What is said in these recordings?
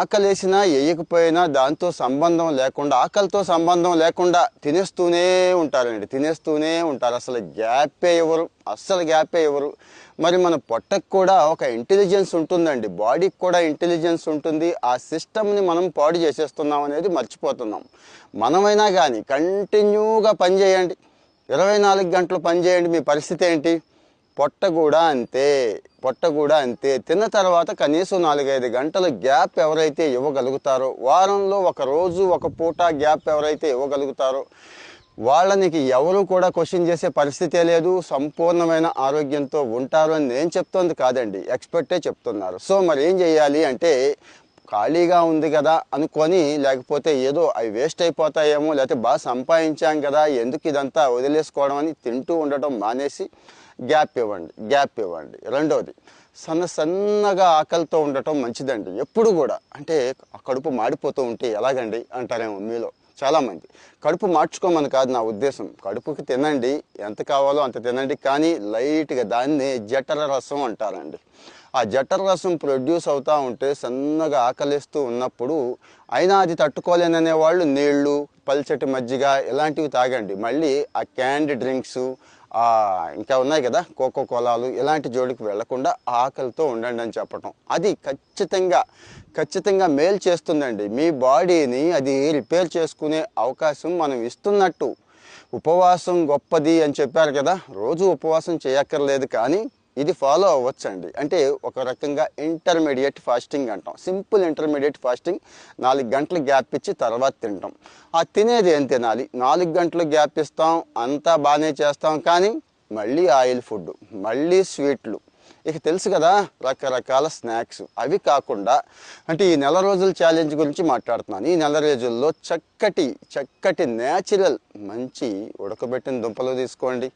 ఆకలేసినా వేయకపోయినా దాంతో సంబంధం లేకుండా ఆకలితో సంబంధం లేకుండా తినేస్తూనే ఉంటారండి. తినేస్తూనే ఉంటారు. అసలు గ్యాపే ఇవ్వరు అస్సలు గ్యాపే ఇవ్వరు మరి మన పొట్టకు కూడా ఒక ఇంటెలిజెన్స్ ఉంటుందండి. బాడీకి కూడా ఇంటెలిజెన్స్ ఉంటుంది. ఆ సిస్టమ్ని మనం పాడు చేసేస్తున్నాం అనేది మర్చిపోతున్నాం. మనమైనా కానీ కంటిన్యూగా పనిచేయండి ఇరవై నాలుగు గంటలు పనిచేయండి మీ పరిస్థితి ఏంటి? పొట్ట కూడా అంతే పొట్ట కూడా అంతే. తిన్న తర్వాత కనీసం నాలుగైదు గంటల గ్యాప్ ఎవరైతే ఇవ్వగలుగుతారో వారంలో ఒక రోజు ఒక పూట గ్యాప్ ఎవరైతే ఇవ్వగలుగుతారో వాళ్ళనికి ఎవరు కూడా క్వశ్చన్ చేసే పరిస్థితే లేదు. సంపూర్ణమైన ఆరోగ్యంతో ఉంటారు అని నేను చెప్తోంది కాదండి. ఎక్స్పర్టే చెప్తున్నారు. సో మరి ఏం చేయాలి అంటే ఖాళీగా ఉంది కదా అనుకొని లేకపోతే ఏదో అవి వేస్ట్ అయిపోతాయేమో లేకపోతే బాగా సంపాదించాం కదా ఎందుకు ఇదంతా వదిలేసుకోవడం అని తింటూ ఉండటం మానేసి గ్యాప్ ఇవ్వండి గ్యాప్ ఇవ్వండి. రెండవది సన్న సన్నగా ఆకలితో ఉండటం మంచిదండి. ఎప్పుడు కూడా అంటే కడుపు మాడిపోతూ ఉంటే ఎలాగండి అంటారేమో మీలో? చాలామంది. కడుపు మార్చుకోమని కాదు నా ఉద్దేశం. కడుపుకి తినండి ఎంత కావాలో అంత తినండి కానీ లైట్గా దాన్ని జఠర రసం అంటారండి. ఆ జఠర రసం ప్రొడ్యూస్ అవుతూ ఉంటే సన్నగా ఆకలిస్తూ ఉన్నప్పుడు అయినా అది తట్టుకోలేననే వాళ్ళు నీళ్ళు పల్చటి మజ్జిగ ఇలాంటివి తాగండి. మళ్ళీ ఆ క్యాండ్ డ్రింక్స్ ఇంకా ఉన్నాయి కదా కోకో కోలాలు ఇలాంటి జోడికి వెళ్ళకుండా ఆకలితో ఉండండి అని చెప్పటం. అది ఖచ్చితంగా ఖచ్చితంగా మేలు చేస్తుందండి. మీ బాడీని అది రిపేర్ చేసుకునే అవకాశం మనం ఇస్తున్నట్టు. ఉపవాసం గొప్పది అని చెప్పారు కదా రోజు ఉపవాసం చేయక్కర్లేదు కానీ ఇది ఫాలో అవ్వచ్చండి. అంటే ఒక రకంగా ఇంటర్మీడియట్ ఫాస్టింగ్ అంటాం. సింపుల్ ఇంటర్మీడియట్ ఫాస్టింగ్ నాలుగు గంటలు గ్యాప్ ఇచ్చి తర్వాత తింటాం. ఆ తినేది ఏం తినాలి? నాలుగు గంటలు గ్యాప్ ఇస్తాం అంతా బాగానే చేస్తాం కానీ మళ్ళీ ఆయిల్ ఫుడ్ మళ్ళీ స్వీట్లు ఇక తెలుసు కదా రకరకాల స్నాక్స్ అవి కాకుండా అంటే ఈ నెల రోజుల ఛాలెంజ్ గురించి మాట్లాడుతున్నాను. ఈ నెల రోజుల్లో చక్కటి చక్కటి న్యాచురల్ మంచి ఉడకబెట్టిన దుంపలు తీసుకోండి.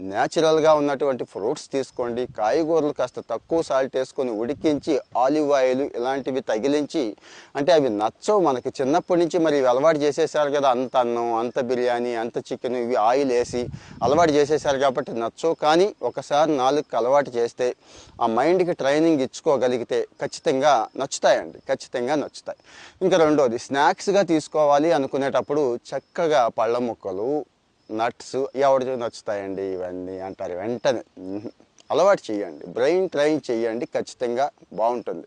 న్యాచురల్గా ఉన్నటువంటి ఫ్రూట్స్ తీసుకోండి. కాయగూరలు కాస్త తక్కువ సాల్ట్ వేసుకొని ఉడికించి ఆలివ్ ఆయిల్ ఇలాంటివి తగిలించి అంటే అవి నచ్చవు మనకి. చిన్నప్పటి నుంచి మరి ఇవి అలవాటు చేసేసారు కదా అంత అన్నం అంత బిర్యానీ అంత చికెన్ ఇవి ఆయిల్ వేసి అలవాటు చేసేసారు కాబట్టి నచ్చవు. కానీ ఒకసారి నాలుగుకి అలవాటు చేస్తే ఆ మైండ్కి ట్రైనింగ్ ఇచ్చుకోగలిగితే ఖచ్చితంగా నచ్చుతాయండి. ఖచ్చితంగా నచ్చుతాయి. ఇంకా రెండోది స్నాక్స్గా తీసుకోవాలి అనుకునేటప్పుడు చక్కగా పళ్ళ ముక్కలు నట్స్ ఎవరికి నచ్చుతాయండి ఇవన్నీ అంటారు. వెంటనే అలవాటు చేయండి. బ్రెయిన్ ట్రైన్ చేయండి. ఖచ్చితంగా బాగుంటుంది.